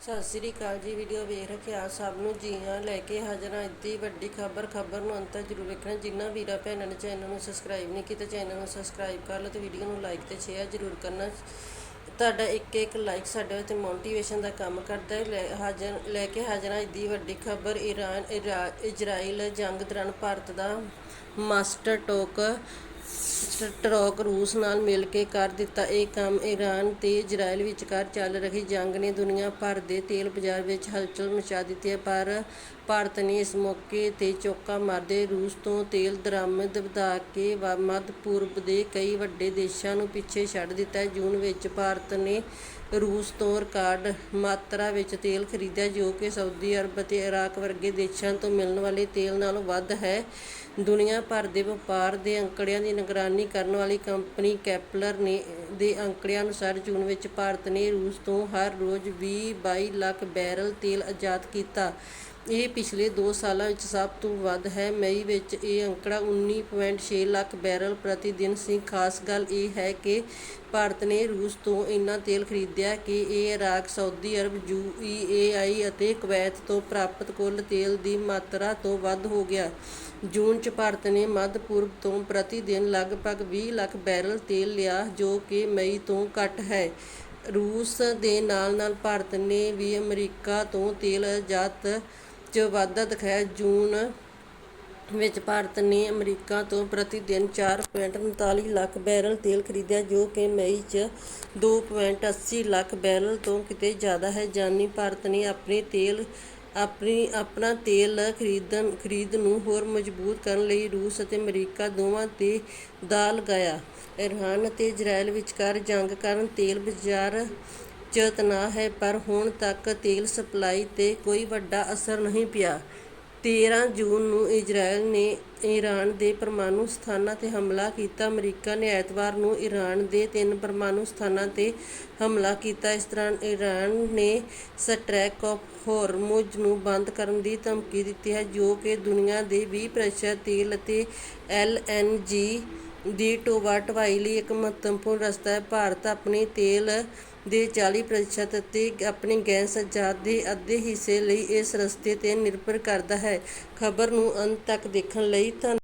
ਸਤਿ ਸ੍ਰੀ ਅਕਾਲ ਜੀ ਵੀਡੀਓ ਵੇਖ ਰਹੇ ਸਭ ਨੂੰ, ਜੀ ਹਾਂ, ਲੈ ਕੇ ਹਾਜ਼ਰ ਹਾਂ ਦੀ ਵੱਡੀ ਖਬਰ। ਖਬਰ ਨੂੰ ਅੰਤ ਤੱਕ ਜ਼ਰੂਰ ਵੇਖਣਾ। ਜਿੰਨਾ ਵੀਰਾ, ਭੈਣਾਂ ਨੇ ਚੈਨਲ ਨੂੰ ਸਬਸਕ੍ਰਾਈਬ ਨਹੀਂ ਕੀਤਾ ਚੈਨਲ ਨੂੰ ਸਬਸਕ੍ਰਾਈਬ ਕਰ ਲਓ ਤੇ ਵੀਡੀਓ ਨੂੰ ਲਾਈਕ ਤੇ ਸ਼ੇਅਰ ਜ਼ਰੂਰ ਕਰਨਾ। ਤੁਹਾਡਾ ਇੱਕ ਇੱਕ ਲਾਈਕ ਸਾਡੇ ਉੱਤੇ ਮੋਟੀਵੇਸ਼ਨ ਦਾ ਕੰਮ ਕਰਦਾ ਹੈ। ਲੈ ਹਾਜ਼ਰ, ਲੈ ਕੇ ਹਾਜ਼ਰ ਹਾਂ ਦੀ ਵੱਡੀ ਖਬਰ। ਈਰਾਨ ਇਰਾ- ਇਜ਼ਰਾਈਲ ਜੰਗ ਦੌਰਾਨ ਭਾਰਤ ਦਾ ਮਾਸਟਰ ਟੋਕ ਟਰੋਕ ਰੂਸ ਨਾਲ ਮਿਲ ਕੇ ਕਰ ਦਿੱਤਾ। ਇਹ ਕੰਮ ਈਰਾਨ ਤੇ ਇਜ਼ਰਾਈਲ ਵਿਚਕਾਰ ਚੱਲ ਰਹੀ ਜੰਗ ਨੇ ਦੁਨੀਆ ਭਰ ਦੇ ਤੇਲ ਬਾਜ਼ਾਰ ਵਿੱਚ ਹਲਚਲ ਮਚਾ ਦਿੱਤੀ ਹੈ, ਪਰ ਭਾਰਤ ਨੇ ਇਸ ਮੌਕੇ ਤੇ ਚੌਕਾ ਮਾਰਦੇ ਰੂਸ ਤੋਂ ਤੇਲ ਦਰਾਮਦ ਵਧਾ ਕੇ ਵਾ- ਮੱਧ ਪੂਰਬ ਦੇ ਕਈ ਵੱਡੇ ਦੇਸ਼ਾਂ ਨੂੰ ਪਿੱਛੇ ਛੱਡ ਦਿੱਤਾ ਜੂਨ ਵਿੱਚ ਭਾਰਤ ਨੇ ਰੂਸ ਤੋਂ ਰਿਕਾਰਡ ਮਾਤਰਾ ਵਿੱਚ ਤੇਲ ਖਰੀਦਿਆ, ਜੋ ਕਿ ਸਾਊਦੀ ਅਰਬ ਅਤੇ ਇਰਾਕ ਵਰਗੇ ਦੇਸ਼ਾਂ ਤੋਂ ਮਿਲਣ ਵਾਲੇ ਤੇਲ ਨਾਲੋਂ ਵੱਧ ਹੈ। ਦੁਨੀਆ ਭਰ ਦੇ ਵਪਾਰ ਦੇ ਅੰਕੜਿਆਂ ਦੀ ਨਿਗਰਾਨੀ ਕਰਨ ਵਾਲੀ ਕੰਪਨੀ ਕੈਪਲਰ ਨੇ, ਦੇ ਅੰਕੜਿਆਂ ਅਨੁਸਾਰ ਜੂਨ ਵਿੱਚ ਭਾਰਤ ਨੇ ਰੂਸ ਤੋਂ ਹਰ ਰੋਜ਼ 20-22 ਲੱਖ ਬੈਰਲ ਤੇਲ ਆਯਾਤ ਕੀਤਾ। ਇਹ ਪਿਛਲੇ 2 ਸਾਲਾਂ ਵਿੱਚ ਸਭ ਤੋਂ ਵੱਧ ਹੈ। ਮਈ ਵਿੱਚ ਇਹ ਅੰਕੜਾ 19.6 ਲੱਖ ਬੈਰਲ ਪ੍ਰਤੀ ਦਿਨ ਸੀ। ਖਾਸ ਗੱਲ ਇਹ ਹੈ ਕਿ ਭਾਰਤ ਨੇ ਰੂਸ ਤੋਂ ਇੰਨਾ ਤੇਲ ਖਰੀਦਿਆ ਕਿ ਇਹ ਇਰਾਕ, ਸਾਊਦੀ ਅਰਬ ਯੂਏਈ ਅਤੇ ਕੁਵੈਤ ਤੋਂ ਪ੍ਰਾਪਤ ਕੁੱਲ ਤੇਲ ਦੀ ਮਾਤਰਾ ਤੋਂ ਵੱਧ ਹੋ ਗਿਆ। ਜੂਨ 'ਚ ਭਾਰਤ ਨੇ ਮੱਧ ਪੂਰਬ ਤੋਂ ਪ੍ਰਤੀ ਦਿਨ ਲਗਭਗ 20 ਲੱਖ ਬੈਰਲ ਤੇਲ ਲਿਆ, ਜੋ ਕਿ ਮਈ ਤੋਂ ਘੱਟ ਹੈ। ਰੂਸ ਦੇ ਨਾਲ ਨਾਲ ਭਾਰਤ ਨੇ ਵੀ ਅਮਰੀਕਾ ਤੋਂ ਤੇਲ ਆਯਾਤ 'ਚ ਵਾਧਾ ਦਿਖਾਇਆ। ਜੂਨ ਵਿੱਚ ਭਾਰਤ ਨੇ ਅਮਰੀਕਾ ਤੋਂ ਪ੍ਰਤੀ ਦਿਨ 4.39 ਲੱਖ ਬੈਰਲ ਤੇਲ ਖਰੀਦਿਆ, ਜੋ ਕਿ ਮਈ 'ਚ 2.80 ਲੱਖ ਬੈਰਲ ਤੋਂ ਕਿਤੇ ਜ਼ਿਆਦਾ ਹੈ। ਜਾਨੀ ਭਾਰਤ ਨੇ ਆਪਣੇ ਤੇਲ, ਆਪਣੀ, ਆਪਣਾ ਤੇਲ ਖਰੀਦਣ, ਖਰੀਦ ਨੂੰ ਹੋਰ ਮਜ਼ਬੂਤ ਕਰਨ ਲਈ ਰੂਸ ਅਤੇ ਅਮਰੀਕਾ ਦੋਵਾਂ ਤੇ ਦਾ ਲਗਾਇਆ। ਇਰਾਨ ਅਤੇ ਇਜ਼ਰਾਈਲ ਵਿਚਕਾਰ ਜੰਗ ਕਾਰਨ ਤੇਲ ਬਾਜ਼ਾਰ 'ਚ ਤਣਾਅ ਹੈ, ਪਰ ਹੁਣ ਤੱਕ ਤੇਲ ਸਪਲਾਈ ਤੇ ਕੋਈ ਵੱਡਾ ਅਸਰ ਨਹੀਂ ਪਿਆ। 13 ਜੂਨ ਨੂੰ ਇਜ਼ਰਾਈਲ ਨੇ ਈਰਾਨ ਦੇ ਪਰਮਾਣੂ ਸਥਾਨਾਂ ਤੇ ਹਮਲਾ ਕੀਤਾ। ਅਮਰੀਕਾ ਨੇ ਐਤਵਾਰ ਨੂੰ ਈਰਾਨ ਦੇ ਤਿੰਨ ਪਰਮਾਣੂ ਸਥਾਨਾਂ ਤੇ ਹਮਲਾ ਕੀਤਾ। ਇਸ ਦੌਰਾਨ ਈਰਾਨ ਨੇ ਸਟ੍ਰੈਕ ਆਫ ਹੋਰਮੁਜ਼ ਨੂੰ ਬੰਦ ਕਰਨ ਦੀ ਧਮਕੀ ਦਿੱਤੀ ਹੈ, ਜੋ ਕਿ ਦੁਨੀਆ ਦੇ 20% ਤੇਲ ਅਤੇ ਐਲਐਨਜੀ ਦੀ ਢੋਆ ਢਵਾਈ ਲਈ ਇੱਕ ਮਹੱਤਵਪੂਰਨ ਰਸਤਾ ਹੈ। ਭਾਰਤ ਆਪਣੇ ਤੇਲ ਦੇ 40% ਅਤੇ ਆਪਣੀ ਗੈਸ ਆਯਾਤ ਦੇ ਅੱਧੇ ਹਿੱਸੇ ਲਈ ਇਸ ਰਸਤੇ ਤੇ ਨਿਰਭਰ ਕਰਦਾ ਹੈ। ਖਬਰ ਨੂੰ ਅੰਤ ਤੱਕ ਦੇਖਣ ਲਈ ਧੰਨ